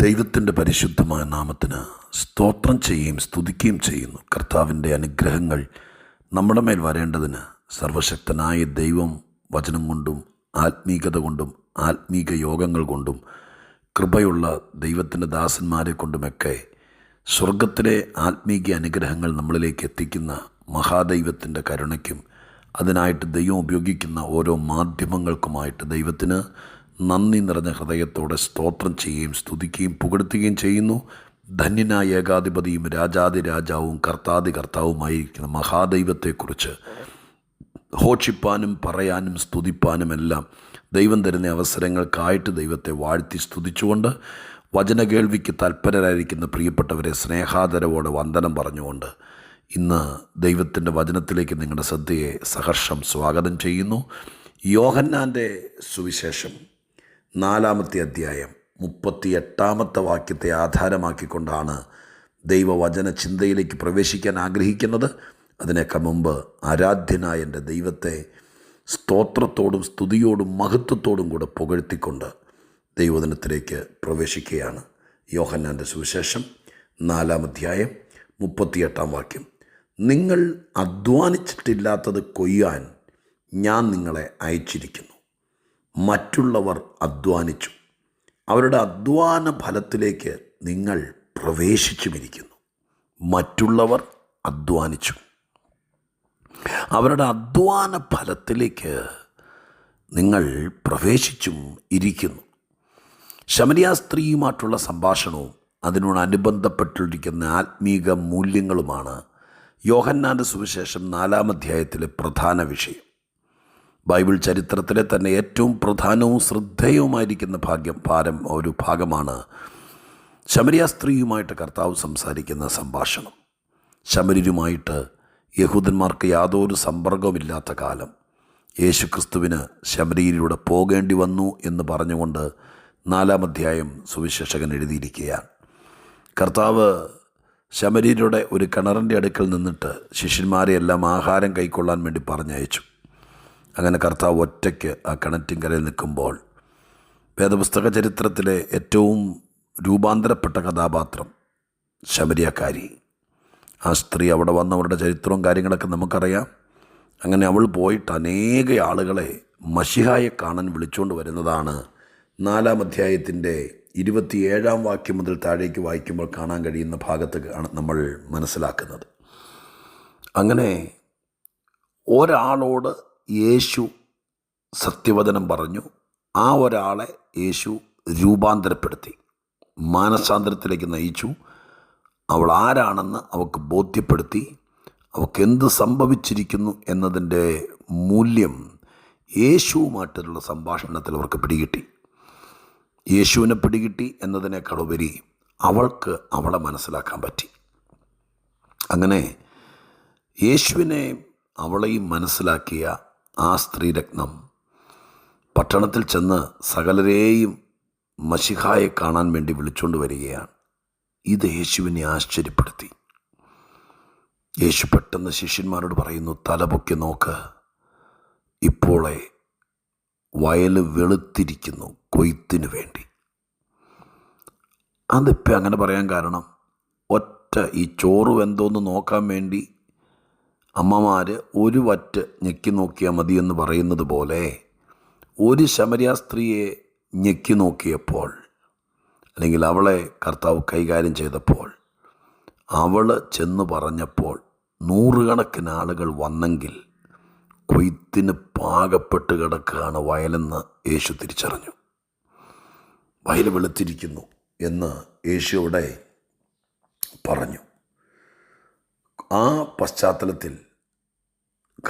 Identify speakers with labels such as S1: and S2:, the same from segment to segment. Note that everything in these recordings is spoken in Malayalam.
S1: ദൈവത്തിന്റെ പരിശുദ്ധമായ നാമത്തിന് സ്തോത്രം ചെയ്യുകയും സ്തുതിക്കുകയും ചെയ്യുന്നു. കർത്താവിന്റെ അനുഗ്രഹങ്ങൾ നമ്മുടെ മേൽ വരേണ്ടതിന് സർവശക്തനായ ദൈവം വചനം കൊണ്ടും ആത്മീകത കൊണ്ടും ആത്മീക യോഗങ്ങൾ കൊണ്ടും കൃപയുള്ള ദൈവത്തിന്റെ ദാസന്മാരെ കൊണ്ടുമൊക്കെ സ്വർഗത്തിലെ ആത്മീക അനുഗ്രഹങ്ങൾ നമ്മളിലേക്ക് എത്തിക്കുന്ന മഹാദൈവത്തിന്റെ കരുണയ്ക്കും അതിനായിട്ട് ദൈവം ഉപയോഗിക്കുന്ന ഓരോ മാധ്യമങ്ങൾക്കുമായിട്ട് ദൈവത്തിന് നന്ദി നിറഞ്ഞ ഹൃദയത്തോടെ സ്തോത്രം ചെയ്യുകയും സ്തുതിക്കുകയും പുകഴ്ത്തുകയും ചെയ്യുന്നു. ധന്യനായ ഏകാധിപതിയും രാജാതി രാജാവും കർത്താതി കർത്താവുമായിരിക്കുന്ന മഹാദൈവത്തെക്കുറിച്ച് ഘോഷിപ്പാനും പറയാനും സ്തുതിപ്പാനും എല്ലാം ദൈവം തരുന്ന അവസരങ്ങൾക്കായിട്ട് ദൈവത്തെ വാഴ്ത്തി സ്തുതിച്ചുകൊണ്ട് വചന കേൾവിക്ക് തൽപരരായിരിക്കുന്ന പ്രിയപ്പെട്ടവരെ സ്നേഹാദരവോടെ വന്ദനം പറഞ്ഞുകൊണ്ട് ഇന്ന് ദൈവത്തിന്റെ വചനത്തിലേക്ക് നിങ്ങളുടെ ശ്രദ്ധയെ സഹർഷം സ്വാഗതം ചെയ്യുന്നു. യോഹന്നാന്റെ സുവിശേഷം. നാലാമത്തെ അധ്യായം മുപ്പത്തി എട്ടാമത്തെ വാക്യത്തെ ആധാരമാക്കിക്കൊണ്ടാണ് ദൈവവചന ചിന്തയിലേക്ക് പ്രവേശിക്കാൻ ആഗ്രഹിക്കുന്നത്. അതിനേക്കാൾ മുമ്പ് ആരാധ്യനായ എന്റെ ദൈവത്തെ സ്തോത്രത്തോടും സ്തുതിയോടും മഹത്വത്തോടും കൂടെ പുകഴ്ത്തിക്കൊണ്ട് ദൈവദിനത്തിലേക്ക് പ്രവേശിക്കുകയാണ്. യോഹന്നാന്റെ സുവിശേഷം നാലാം അധ്യായം മുപ്പത്തിയെട്ടാം വാക്യം. നിങ്ങൾ അധ്വാനിച്ചിട്ടില്ലാത്തത് കൊയ്യാൻ ഞാൻ നിങ്ങളെ അയച്ചിരിക്കുന്നു. മറ്റുള്ളവർ അധ്വാനിച്ചു. അവരുടെ അധ്വാന ഫലത്തിലേക്ക് നിങ്ങൾ പ്രവേശിച്ചുമിരിക്കുന്നു. മറ്റുള്ളവർ അധ്വാനിച്ചു. അവരുടെ അധ്വാന ഫലത്തിലേക്ക് നിങ്ങൾ പ്രവേശിച്ചും ഇരിക്കുന്നു. ശമരിയ സ്ത്രീയുമായിട്ടുള്ള സംഭാഷണവും അതിനോടനുബന്ധപ്പെട്ടിരിക്കുന്ന ആത്മീക മൂല്യങ്ങളുമാണ് യോഹന്നാന്റെ സുവിശേഷം നാലാം അധ്യായത്തിലെ പ്രധാന വിഷയം. ബൈബിൾ ചരിത്രത്തിലെ തന്നെ ഏറ്റവും പ്രധാനവും ശ്രദ്ധേയവുമായിരിക്കുന്ന ഭാഗ്യം ഭാരം ഒരു ഭാഗമാണ്. ശമരിയ സ്ത്രീയുമായിട്ട് കർത്താവ് സംസാരിക്കുന്ന സംഭാഷണം. ശമര്യരുമായിട്ട് യഹൂദന്മാർക്ക് യാതൊരു സമ്പർക്കവുമില്ലാത്ത കാലം. യേശുക്രിസ്തുവിന് ശമരിയിലൂടെ പോകേണ്ടി വന്നു എന്ന് പറഞ്ഞുകൊണ്ട് നാലാം അധ്യായം സുവിശേഷകൻ എഴുതിയിരിക്കുകയാണ്. കർത്താവ് ശബരിയുടെ ഒരു കിണറിന്റെ അടുക്കൽ നിന്നിട്ട് ശിഷ്യന്മാരെ എല്ലാം ആഹാരം കൈക്കൊള്ളാൻ വേണ്ടി പറഞ്ഞയച്ചു. അങ്ങനെ കർത്താവ് ഒറ്റയ്ക്ക് ആ കിണറ്റിൻകരയിൽ നിൽക്കുമ്പോൾ വേദപുസ്തക ചരിത്രത്തിലെ ഏറ്റവും രൂപാന്തരപ്പെട്ട കഥാപാത്രം ശബരിയക്കാരി. ആ സ്ത്രീ അവിടെ വന്നവരുടെ ചരിത്രവും കാര്യങ്ങളൊക്കെ നമുക്കറിയാം. അങ്ങനെ അവൾ പോയിട്ട് അനേക ആളുകളെ മഷിഹായെ കാണാൻ വിളിച്ചുകൊണ്ട് വരുന്നതാണ് നാലാം അധ്യായത്തിന്റെ ഇരുപത്തിയേഴാം വാക്യം മുതൽ താഴേക്ക് വായിക്കുമ്പോൾ കാണാൻ കഴിയുന്ന ഭാഗത്ത് നമ്മൾ മനസ്സിലാക്കുന്നത്. അങ്ങനെ ഒരാളോട് യേശു സത്യവചനം പറഞ്ഞു. ആ ഒരാളെ യേശു രൂപാന്തരപ്പെടുത്തി. മാനസാന്തരത്തിലേക്ക് നയിച്ചു. അവൾ ആരാണെന്ന് അവൾക്ക് ബോധ്യപ്പെടുത്തി. അവൾക്ക് എന്ത് സംഭവിച്ചിരിക്കുന്നു എന്നതിന്റെ മൂല്യം യേശുവുമായിട്ടുള്ള സംഭാഷണത്തിൽ അവർക്ക് പിടികിട്ടി. യേശുവിനെ പിടികിട്ടി എന്നതിനേക്കാൾ ഉപരി അവൾക്ക് അവളെ മനസ്സിലാക്കാൻ പറ്റി. അങ്ങനെ യേശുവിനെ അവളെയും മനസ്സിലാക്കിയ ആ സ്ത്രീരത്നം. പട്ടണത്തിൽ ചെന്ന് സകലരെയും മഷിഹായെ കാണാൻ വേണ്ടി വിളിച്ചുകൊണ്ട് വരികയാണ്. ഇത് യേശുവിനെ ആശ്ചര്യപ്പെടുത്തി. യേശു പെട്ടെന്ന് ശിഷ്യന്മാരോട് പറയുന്നു തലപൊക്കി നോക്ക്. ഇപ്പോളെ വയൽ വെളുത്തിരിക്കുന്നു കൊയ്ത്തിനു വേണ്ടി. അതിപ്പോൾ അങ്ങനെ പറയാൻ കാരണം ഒറ്റ ഈ ചോറ് വെന്തോന്ന് നോക്കാൻ വേണ്ടി അമ്മമാർ ഒരു വറ്റ് ഞെക്കി നോക്കിയാൽ മതിയെന്ന് പറയുന്നത് പോലെ ഒരു ശമരിയ സ്ത്രീയെ ഞെക്കി നോക്കിയപ്പോൾ അല്ലെങ്കിൽ അവളെ കർത്താവ് കൈകാര്യം ചെയ്തപ്പോൾ അവൾ ചെന്ന് പറഞ്ഞപ്പോൾ നൂറുകണക്കിന് ആളുകൾ വന്നെങ്കിൽ കൊയ്ത്തിന് പാകപ്പെട്ട് കിടക്കുകയാണ് വയലെന്ന് യേശു തിരിച്ചറിഞ്ഞു. വയൽ വെളുത്തിരിക്കുന്നു എന്ന് യേശുവിടെ പറഞ്ഞു. ആ പശ്ചാത്തലത്തിൽ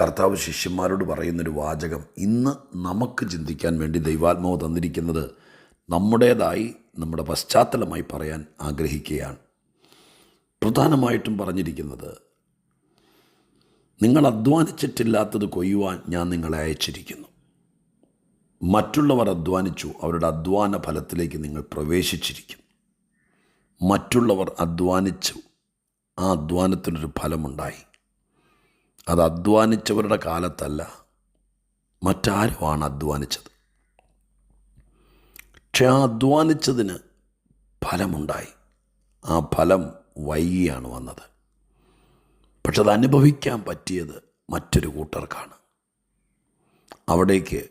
S1: കർത്താവ് ശിഷ്യന്മാരോട് പറയുന്നൊരു വാചകം ഇന്ന് നമുക്ക് ചിന്തിക്കാൻ വേണ്ടി ദൈവാത്മാവ് തന്നിരിക്കുന്നത് നമ്മുടേതായി നമ്മുടെ പശ്ചാത്തലമായി പറയാൻ ആഗ്രഹിക്കുകയാണ്. പ്രധാനമായിട്ടും പറഞ്ഞിരിക്കുന്നത് നിങ്ങൾ അധ്വാനിച്ചിട്ടില്ലാത്തത് കൊയ്യുവാൻ ഞാൻ നിങ്ങളെ അയച്ചിരിക്കുന്നു. മറ്റുള്ളവർ അധ്വാനിച്ചു അവരുടെ അധ്വാന ഫലത്തിലേക്ക് നിങ്ങൾ പ്രവേശിച്ചിരിക്കും മറ്റുള്ളവർ അധ്വാനിച്ചു ആ അധ്വാനത്തിനൊരു ഫലമുണ്ടായി. അത് അധ്വാനിച്ചവരുടെ കാലത്തല്ല മറ്റാരുമാണ് അധ്വാനിച്ചത്. പക്ഷെ ആ അധ്വാനിച്ചതിന് ഫലമുണ്ടായി. ആ ഫലം വൈകിയാണ് വന്നത്. പക്ഷെ അത് അനുഭവിക്കാൻ പറ്റിയത് മറ്റൊരു കൂട്ടർക്കാണ്. അവിടേക്ക്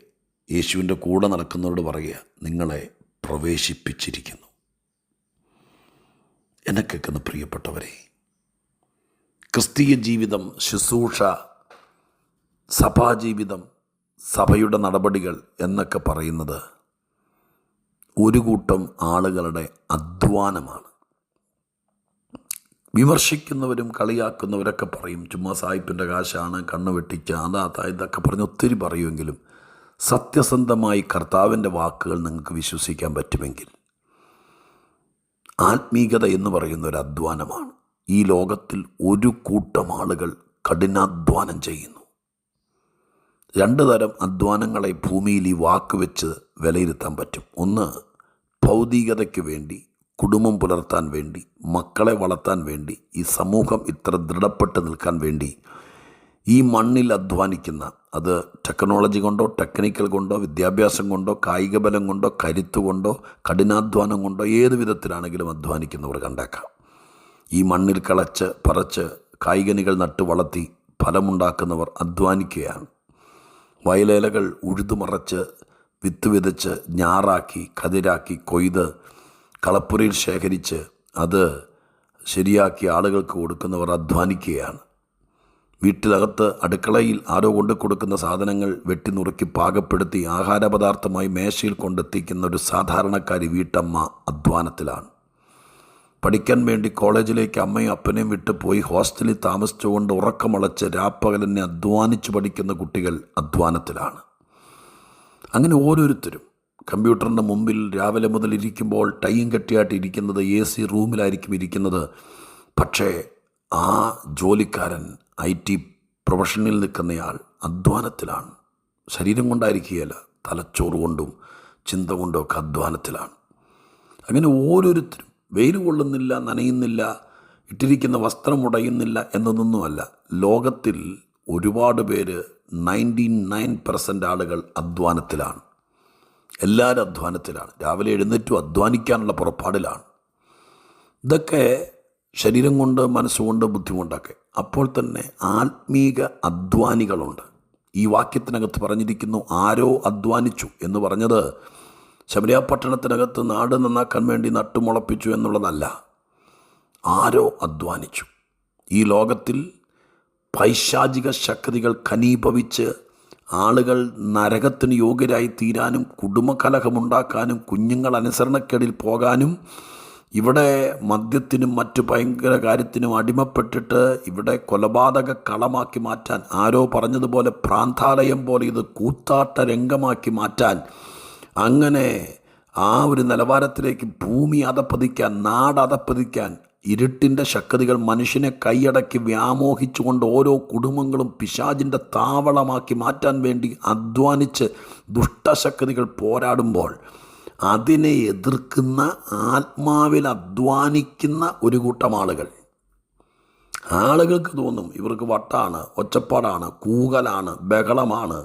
S1: യേശുവിന്റെ കൂടെ നടക്കുന്നവരോട് പറയുക നിങ്ങളെ പ്രവേശിപ്പിച്ചിരിക്കുന്നു. എന്നെ കേൾക്കുന്ന പ്രിയപ്പെട്ടവരെ ക്രിസ്തീയ ജീവിതം ശുശ്രൂഷ സഭാജീവിതം സഭയുടെ നടപടികൾ എന്നൊക്കെ പറയുന്നത് ഒരു കൂട്ടം ആളുകളുടെ അധ്വാനമാണ്. വിമർശിക്കുന്നവരും കളിയാക്കുന്നവരൊക്കെ പറയും ചുമ്മാ സായിപ്പിന്റെ കാശാണ് കണ്ണ് വെട്ടിച്ച് അതാ ഇതൊക്കെ പറഞ്ഞ് ഒത്തിരി പറയുമെങ്കിലും സത്യസന്ധമായി കർത്താവിന്റെ വാക്കുകൾ നിങ്ങൾക്ക് വിശ്വസിക്കാൻ പറ്റുമെങ്കിൽ. ആത്മീകത എന്ന് പറയുന്ന ഒരു അധ്വാനമാണ്. ഈ ലോകത്തിൽ ഒരു കൂട്ടം ആളുകൾ കഠിനാധ്വാനം ചെയ്യുന്നു. രണ്ട് തരം അധ്വാനങ്ങളെ ഭൂമിയിൽ ഈ വാക്ക് വെച്ച് വിലയിരുത്താൻ പറ്റും. ഒന്ന് ഭൗതികതയ്ക്ക് വേണ്ടി കുടുംബം പുലർത്താൻ വേണ്ടി മക്കളെ വളർത്താൻ വേണ്ടി ഈ സമൂഹം ഇത്ര ദൃഢപ്പെട്ട് നിൽക്കാൻ വേണ്ടി ഈ മണ്ണിൽ അധ്വാനിക്കുന്ന അത് ടെക്നോളജി കൊണ്ടോ ടെക്നിക്കൽ കൊണ്ടോ വിദ്യാഭ്യാസം കൊണ്ടോ കായിക ബലം കൊണ്ടോ കരുത്ത് കൊണ്ടോ കഠിനാധ്വാനം കൊണ്ടോ ഏത് വിധത്തിലാണെങ്കിലും അധ്വാനിക്കുന്നവർ കണ്ടേക്കാം. ഈ മണ്ണിൽ കളച്ച് പറച്ച് കായികനികൾ നട്ടു വളർത്തി ഫലമുണ്ടാക്കുന്നവർ അധ്വാനിക്കുകയാണ്. വയലേലകൾ ഉഴുതുമറച്ച് വിത്ത് വിതച്ച് ഞാറാക്കി കതിരാക്കി കൊയ്ത് കളപ്പുരയിൽ ശേഖരിച്ച് അത് ശരിയാക്കി ആളുകൾക്ക് കൊടുക്കുന്നവർ അധ്വാനിക്കുകയാണ്. വീട്ടിലകത്ത് അടുക്കളയിൽ ആരോ കൊണ്ട് കൊടുക്കുന്ന സാധനങ്ങൾ വെട്ടി നുറുക്കി പാകപ്പെടുത്തി ആഹാരപദാർത്ഥമായി മേശയിൽ കൊണ്ടെത്തിക്കുന്ന ഒരു സാധാരണക്കാരി വീട്ടമ്മ അധ്വാനത്തിലാണ്. പഠിക്കാൻ വേണ്ടി കോളേജിലേക്ക് അമ്മയും അപ്പനെയും വിട്ട് പോയി ഹോസ്റ്റലിൽ താമസിച്ചുകൊണ്ട് ഉറക്കമളച്ച് രാപ്പകലെന്നെ അധ്വാനിച്ച് പഠിക്കുന്ന കുട്ടികൾ അധ്വാനത്തിലാണ്. അങ്ങനെ ഓരോരുത്തരും കമ്പ്യൂട്ടറിന്റെ മുമ്പിൽ രാവിലെ മുതൽ ഇരിക്കുമ്പോൾ ടൈം കെട്ടിയായിട്ട് ഇരിക്കുന്നത് എ സി റൂമിലായിരിക്കും ഇരിക്കുന്നത്. പക്ഷേ ആ ജോലിക്കാരൻ ഐ ടി പ്രൊഫഷനിൽ നിൽക്കുന്നയാൾ അധ്വാനത്തിലാണ്. ശരീരം കൊണ്ടായിരിക്കുകയല്ല തലച്ചോറ് കൊണ്ടും ചിന്ത കൊണ്ടും ഒക്കെ അധ്വാനത്തിലാണ്. അങ്ങനെ ഓരോരുത്തരും വെയിൽ കൊള്ളുന്നില്ല നനയുന്നില്ല ഇട്ടിരിക്കുന്ന വസ്ത്രം ഉടയുന്നില്ല എന്നതൊന്നുമല്ല. ലോകത്തിൽ ഒരുപാട് പേര് നയന്റി നയൻ പെർസെന്റ് ആളുകൾ അധ്വാനത്തിലാണ്. എല്ലാവരും അധ്വാനത്തിലാണ്. രാവിലെ എഴുന്നേറ്റും അധ്വാനിക്കാനുള്ള പുറപ്പാടിലാണ്. ഇതൊക്കെ ശരീരം കൊണ്ട് മനസ്സുകൊണ്ട് ബുദ്ധിമുട്ടൊക്കെ. അപ്പോൾ തന്നെ ആത്മീക അധ്വാനികളുണ്ട്. ഈ വാക്യത്തിനകത്ത് പറഞ്ഞിരിക്കുന്നു ആരോ അധ്വാനിച്ചു എന്ന് പറഞ്ഞത് ശബരിയ പട്ടണത്തിനകത്ത് നാട് നന്നാക്കാൻ വേണ്ടി നട്ടുമുളപ്പിച്ചു എന്നുള്ളതല്ല. ആരോ അധ്വാനിച്ചു. ഈ ലോകത്തിൽ പൈശാചിക ശക്തികൾ ഖനീഭവിച്ച് ആളുകൾ നരകത്തിന് യോഗ്യരായി തീരാനും കുടുംബകലഹമുണ്ടാക്കാനും കുഞ്ഞുങ്ങൾ അനുസരണക്കേടിൽ പോകാനും ഇവിടെ മദ്യത്തിനും മറ്റു ഭയങ്കര കാര്യത്തിനും അടിമപ്പെട്ടിട്ട് ഇവിടെ കൊലപാതക കളമാക്കി മാറ്റാൻ ആരോ പറഞ്ഞതുപോലെ പ്രാന്താലയം പോലെ ഇത് കൂത്താട്ട രംഗമാക്കി മാറ്റാൻ അങ്ങനെ ആ ഒരു നിലവാരത്തിലേക്ക് ഭൂമി അതപ്പതിക്കാൻ നാട് അതപ്പതിക്കാൻ ഇരുട്ടിന്റെ ശക്തികൾ മനുഷ്യനെ കൈയടക്കി വ്യാമോഹിച്ചുകൊണ്ട് ഓരോ കുടുംബങ്ങളും പിശാചിന്റെ താവളമാക്കി മാറ്റാൻ വേണ്ടി അധ്വാനിച്ച് ദുഷ്ടശക്തികൾ പോരാടുമ്പോൾ അതിനെ എതിർക്കുന്ന ആത്മാവിൽ അധ്വാനിക്കുന്ന ഒരു കൂട്ടം ആളുകൾ. ആളുകൾക്ക് തോന്നും ഇവർക്ക് വട്ടാണ് ഒച്ചപ്പാടാണ് കൂകലാണ് ബഹളമാണ്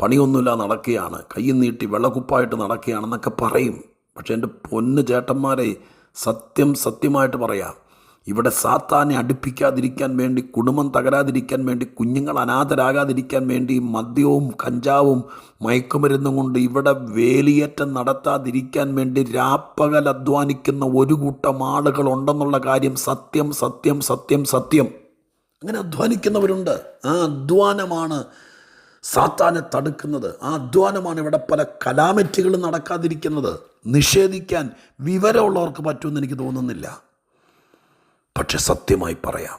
S1: പണിയൊന്നുമില്ല നടക്കുകയാണ്. കൈ നീട്ടി വെള്ളക്കുപ്പായിട്ട് നടക്കുകയാണെന്നൊക്കെ പറയും. പക്ഷേ എന്റെ പൊന്ന് ചേട്ടന്മാരെ സത്യം സത്യമായിട്ട് പറയാം. ഇവിടെ സാത്താനെ അടുപ്പിക്കാതിരിക്കാൻ വേണ്ടി കുടുംബം തകരാതിരിക്കാൻ വേണ്ടി കുഞ്ഞുങ്ങൾ അനാഥരാകാതിരിക്കാൻ വേണ്ടി മദ്യവും കഞ്ചാവും മയക്കുമരുന്നും കൊണ്ട് ഇവിടെ വേലിയേറ്റം നടത്താതിരിക്കാൻ വേണ്ടി രാപ്പകൽ അധ്വാനിക്കുന്ന ഒരു കൂട്ടം ആളുകൾ ഉണ്ടെന്നുള്ള കാര്യം സത്യം സത്യം സത്യം സത്യം. അങ്ങനെ അധ്വാനിക്കുന്നവരുണ്ട്. ആ അധ്വാനമാണ് സാത്താനെ തടുക്കുന്നത് ആ അധ്വാനമാണ് ഇവിടെ പല കലാമറ്റുകളും നടക്കാതിരിക്കുന്നത്. നിഷേധിക്കാൻ വിവരമുള്ളവർക്ക് പറ്റുമെന്ന് എനിക്ക് തോന്നുന്നില്ല. പക്ഷെ സത്യമായി പറയാം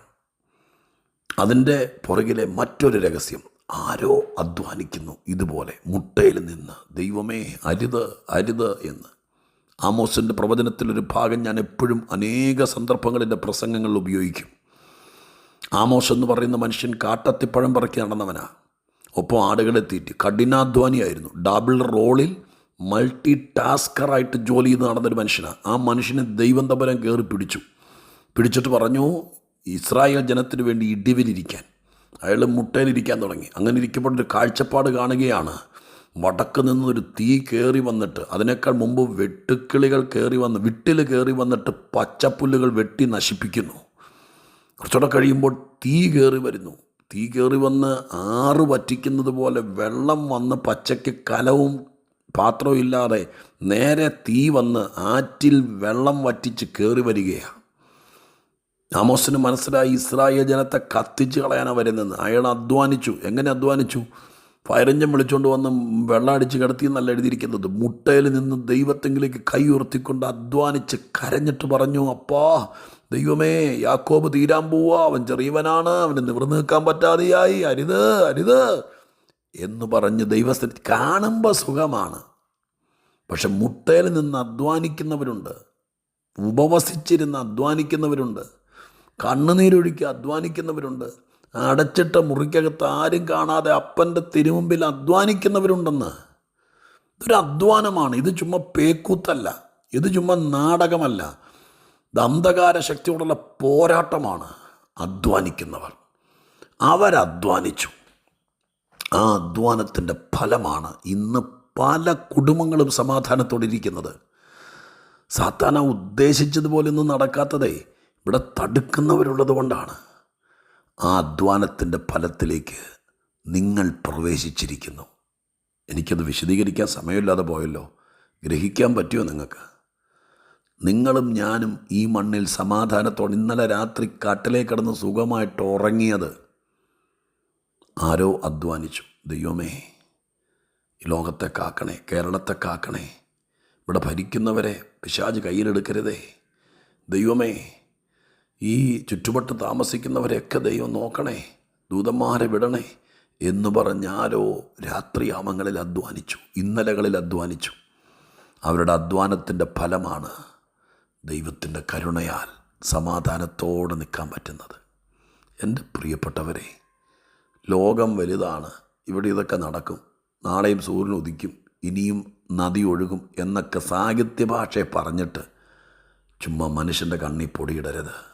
S1: അതിന്റെ പുറകിലെ മറ്റൊരു രഹസ്യം ആരോ അധ്വാനിക്കുന്നു ഇതുപോലെ മുട്ടയിൽ നിന്ന്. ദൈവമേ അരുത് അരുത് എന്ന്. ആമോസിന്റെ പ്രവചനത്തിലൊരു ഭാഗം ഞാൻ എപ്പോഴും അനേക സന്ദർഭങ്ങളിന്റെ പ്രസംഗങ്ങളിൽ ഉപയോഗിക്കും. ആമോസ് എന്ന് പറയുന്ന മനുഷ്യൻ കാട്ടത്തിപ്പഴം പറക്കി നടന്നവനാ. ഒപ്പം ആടുകളെ തീറ്റി. കഠിനാധ്വാനിയായിരുന്നു. ഡബിൾ റോളിൽ മൾട്ടി ടാസ്കറായിട്ട് ജോലി ചെയ്ത് നടന്നൊരു മനുഷ്യനാണ് ആ മനുഷ്യനെ ദൈവം തപരം കയറി പിടിച്ചു. പിടിച്ചിട്ട് പറഞ്ഞു ഇസ്രായേൽ ജനത്തിന് വേണ്ടി ഇടിവിലിരിക്കാൻ. അയാൾ മുട്ടയിലിരിക്കാൻ തുടങ്ങി. അങ്ങനെ ഇരിക്കപ്പെട്ടൊരു കാഴ്ചപ്പാട് കാണുകയാണ്. വടക്ക് നിന്നൊരു തീ കയറി വന്നിട്ട് അതിനേക്കാൾ മുമ്പ് വെട്ടുക്കിളികൾ കയറി വന്ന് വിട്ടിൽ കയറി വന്നിട്ട് പച്ചപ്പുല്ലുകൾ വെട്ടി നശിപ്പിക്കുന്നു. കുറച്ചുകൂടെ കഴിയുമ്പോൾ തീ കയറി വരുന്നു. തീ കയറി വന്ന് ആറ് വറ്റിക്കുന്നത് പോലെ വെള്ളം വന്ന് പച്ചയ്ക്ക് കലവും പാത്രവും ഇല്ലാതെ നേരെ തീ വന്ന് ആറ്റിൽ വെള്ളം വറ്റിച്ച് കയറി വരികയാണ് ആമോസിന് മനസ്സിലായി ഇസ്രായേൽ ജനത്തെ കത്തിച്ച് കളയാനാണ് വരുന്നത് അയാൾ അധ്വാനിച്ചു. എങ്ങനെ അധ്വാനിച്ചു? ഫയറിഞ്ചം വിളിച്ചുകൊണ്ട് വന്ന് വെള്ളം അടിച്ച് കിടത്തി എന്നല്ല എഴുതിയിരിക്കുന്നത്. മുട്ടയിൽ നിന്ന് ദൈവത്തെങ്കിലേക്ക് കൈ ഉയർത്തിക്കൊണ്ട് അധ്വാനിച്ച് കരഞ്ഞിട്ട് പറഞ്ഞു അപ്പാ ദൈവമേ യാക്കോബ് തീരാൻ പോവാ. അവൻ ചെറിയവനാണ്. അവന് നിവർന്നു നിൽക്കാൻ പറ്റാതെയായി. അരുത് അരുത്. എന്ന് പറഞ്ഞ് ദൈവസ്ഥ കാണുമ്പോൾ സുഖമാണ്. പക്ഷെ മുട്ടയിൽ നിന്ന് അധ്വാനിക്കുന്നവരുണ്ട്. ഉപവസിച്ചിരുന്ന് അധ്വാനിക്കുന്നവരുണ്ട്. കണ്ണുനീരൊഴുക്കി അധ്വാനിക്കുന്നവരുണ്ട്. അടച്ചിട്ട മുറിക്കകത്ത് ആരും കാണാതെ അപ്പന്റെ തിരുമുമ്പിൽ അധ്വാനിക്കുന്നവരുണ്ടെന്ന്. ഇതൊരു അധ്വാനമാണ്. ഇത് ചുമ്മാ പേക്കൂത്തല്ല. ഇത് ചുമ്മാ നാടകമല്ല. ദന്തകാര ശക്തിയോടുള്ള പോരാട്ടമാണ് അധ്വാനിക്കുന്നവർ. അവരധ്വാനിച്ചു. ആ അധ്വാനത്തിന്റെ ഫലമാണ് ഇന്ന് പല കുടുംബങ്ങളും സമാധാനത്തോടെ ഇരിക്കുന്നത് ഉദ്ദേശിച്ചതുപോലെ ഒന്നും നടക്കാത്തതേ ഇവിടെ തടുക്കുന്നവരുള്ളത് കൊണ്ടാണ് ആ അധ്വാനത്തിന്റെ ഫലത്തിലേക്ക് നിങ്ങൾ പ്രവേശിച്ചിരിക്കുന്നു. എനിക്കത് വിശദീകരിക്കാൻ സമയമില്ലാതെ പോയല്ലോ. ഗ്രഹിക്കാൻ പറ്റുമോ നിങ്ങൾക്ക്? നിങ്ങളും ഞാനും ഈ മണ്ണിൽ സമാധാനത്തോടെ ഇന്നലെ രാത്രി കാട്ടിലേ കിടന്ന് സുഖമായിട്ട് ഉറങ്ങിയത് ആരോ അധ്വാനിച്ചു. ദൈവമേ ലോകത്തെ കാക്കണേ കേരളത്തെ കാക്കണേ ഇവിടെ ഭരിക്കുന്നവരെ പിശാജ് കയ്യിലെടുക്കരുതേ. ദൈവമേ ഈ ചുറ്റുവട്ട് താമസിക്കുന്നവരെയൊക്കെ ദൈവം നോക്കണേ ദൂതന്മാരെ വിടണേ എന്ന് പറഞ്ഞാലോ രാത്രിയാമങ്ങളിൽ അധ്വാനിച്ചു ഇന്നലകളിൽ അധ്വാനിച്ചു. അവരുടെ അധ്വാനത്തിന്റെ ഫലമാണ് ദൈവത്തിന്റെ കരുണയാൽ സമാധാനത്തോടെ നിൽക്കാൻ പറ്റുന്നത്. എന്റെ പ്രിയപ്പെട്ടവരെ ലോകം വലുതാണ് ഇവിടെ ഇതൊക്കെ നടക്കും നാളെയും സൂര്യൻ ഉദിക്കും ഇനിയും നദി ഒഴുകും എന്നൊക്കെ സാഹിത്യ ഭാഷയെ പറഞ്ഞിട്ട് ചുമ്മാ മനുഷ്യന്റെ കണ്ണി പൊടിയിടരുത്.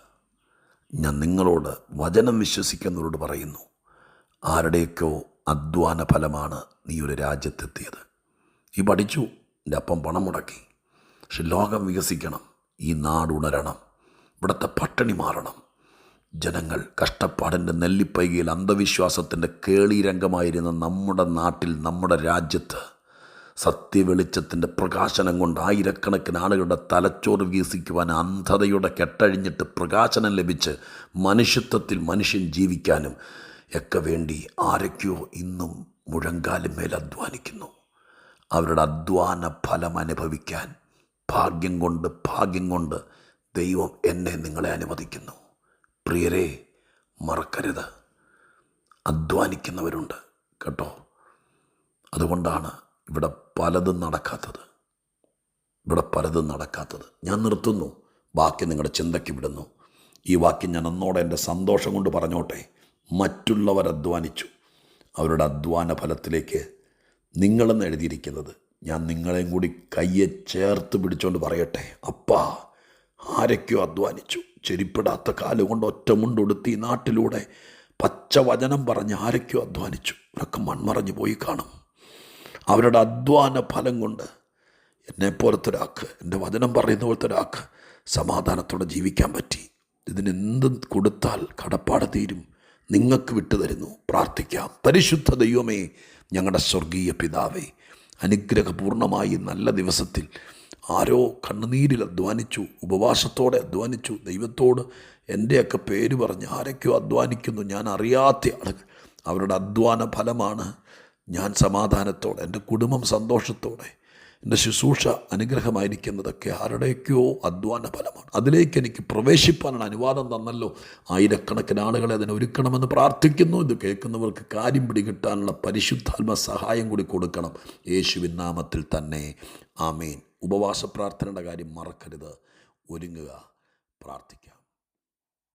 S1: ഞാൻ നിങ്ങളോട് വചനം വിശ്വസിക്കുന്നവരോട് പറയുന്നു ആരുടെയൊക്കെയോ അധ്വാന ഫലമാണ് നീ ഒരു രാജ്യത്തെത്തിയത്? ഈ പഠിച്ചു എന്റെ അപ്പം പണം മുടക്കി. പക്ഷെ ലോകം വികസിക്കണം ഈ നാട് ഉണരണം ഇവിടുത്തെ പട്ടിണി മാറണം. ജനങ്ങൾ കഷ്ടപ്പാടിന്റെ നെല്ലിപ്പൈകയിൽ അന്ധവിശ്വാസത്തിന്റെ കേളീരംഗമായിരുന്ന നമ്മുടെ നാട്ടിൽ നമ്മുടെ രാജ്യത്ത് സത്യവെളിച്ചത്തിന്റെ പ്രകാശനം കൊണ്ട് ആയിരക്കണക്കിന് ആളുകളുടെ തലച്ചോറ് വികസിക്കുവാൻ അന്ധതയുടെ കെട്ടഴിഞ്ഞിട്ട് പ്രകാശനം ലഭിച്ച് മനുഷ്യത്വത്തിൽ മനുഷ്യൻ ജീവിക്കാനും ഒക്കെ വേണ്ടി ആരൊക്കെയോ ഇന്നും മുഴങ്കാലും മേൽ അധ്വാനിക്കുന്നു. അവരുടെ അധ്വാന ഫലം അനുഭവിക്കാൻ ഭാഗ്യം കൊണ്ട് ഭാഗ്യം കൊണ്ട് ദൈവം എന്നെ നിങ്ങളെ അനുവദിക്കുന്നു. പ്രിയരെ മറക്കരുത്. അധ്വാനിക്കുന്നവരുണ്ട് കേട്ടോ. അതുകൊണ്ടാണ് ഇവിടെ പലതും നടക്കാത്തത്. ഇവിടെ പലതും നടക്കാത്തത്. ഞാൻ നിർത്തുന്നു. ബാക്കി നിങ്ങളുടെ ചിന്തയ്ക്ക് വിടുന്നു. ഈ വാക്യം ഞാൻ അന്നോടെ എന്റെ സന്തോഷം കൊണ്ട് പറഞ്ഞോട്ടെ. മറ്റുള്ളവർ അധ്വാനിച്ചു. അവരുടെ അധ്വാന ഫലത്തിലേക്ക് നിങ്ങളെന്ന് എഴുതിയിരിക്കുന്നത് ഞാൻ നിങ്ങളെയും കൂടി കയ്യെ ചേർത്ത് പിടിച്ചുകൊണ്ട് പറയട്ടെ. അപ്പാ ആരൊക്കെയോ അധ്വാനിച്ചു. ചെരിപ്പിടാത്ത കാലുകൊണ്ട് ഒറ്റമുണ്ടൊടുത്തി നാട്ടിലൂടെ പച്ചവചനം പറഞ്ഞ് ആരൊക്കെയോ അധ്വാനിച്ചു. ഇവരൊക്കെ മൺമറഞ്ഞു പോയി കാണും. അവരുടെ അധ്വാന ഫലം കൊണ്ട് എന്നെ പോലത്തൊരാക്ക് എന്റെ വചനം പറയുന്ന പോലത്തെ സമാധാനത്തോടെ ജീവിക്കാൻ പറ്റി. ഇതിനെന്തും കൊടുത്താൽ കടപ്പാട് തീരും? നിങ്ങൾക്ക് വിട്ടുതരുന്നു പ്രാർത്ഥിക്കാം. പരിശുദ്ധ ദൈവമേ ഞങ്ങളുടെ സ്വർഗീയ പിതാവേ അനുഗ്രഹപൂർണമായി നല്ല ദിവസത്തിൽ ആരോ കണ്ണുനീരിൽ അധ്വാനിച്ചു ഉപവാസത്തോടെ അധ്വാനിച്ചു ദൈവത്തോട് എന്റെയൊക്കെ പേര് പറഞ്ഞ് ആരൊക്കെയോ അധ്വാനിക്കുന്നു. ഞാൻ അറിയാത്ത ആളുകൾ. അവരുടെ അധ്വാന ഫലമാണ് ഞാൻ സമാധാനത്തോടെ എന്റെ കുടുംബം സന്തോഷത്തോടെ എന്റെ ശുശ്രൂഷ അനുഗ്രഹമായിരിക്കുന്നതൊക്കെ ആരുടെയൊക്കെയോ അധ്വാന ഫലമാണ് അതിലേക്ക് എനിക്ക് പ്രവേശിപ്പാനാണ് അനുവാദം തന്നല്ലോ. ആയിരക്കണക്കിന് ആളുകളെ അതിനെ ഒരുക്കണമെന്ന് പ്രാർത്ഥിക്കുന്നു. ഇത് കേൾക്കുന്നവർക്ക് കാര്യം പിടികിട്ടാനുള്ള പരിശുദ്ധാത്മ സഹായം കൂടി കൊടുക്കണം. യേശുവിൻ നാമത്തിൽ തന്നെ. ആമേൻ. ഉപവാസ പ്രാർത്ഥനയുടെ കാര്യം മറക്കരുത്. ഒരുങ്ങുക. പ്രാർത്ഥിക്കാം.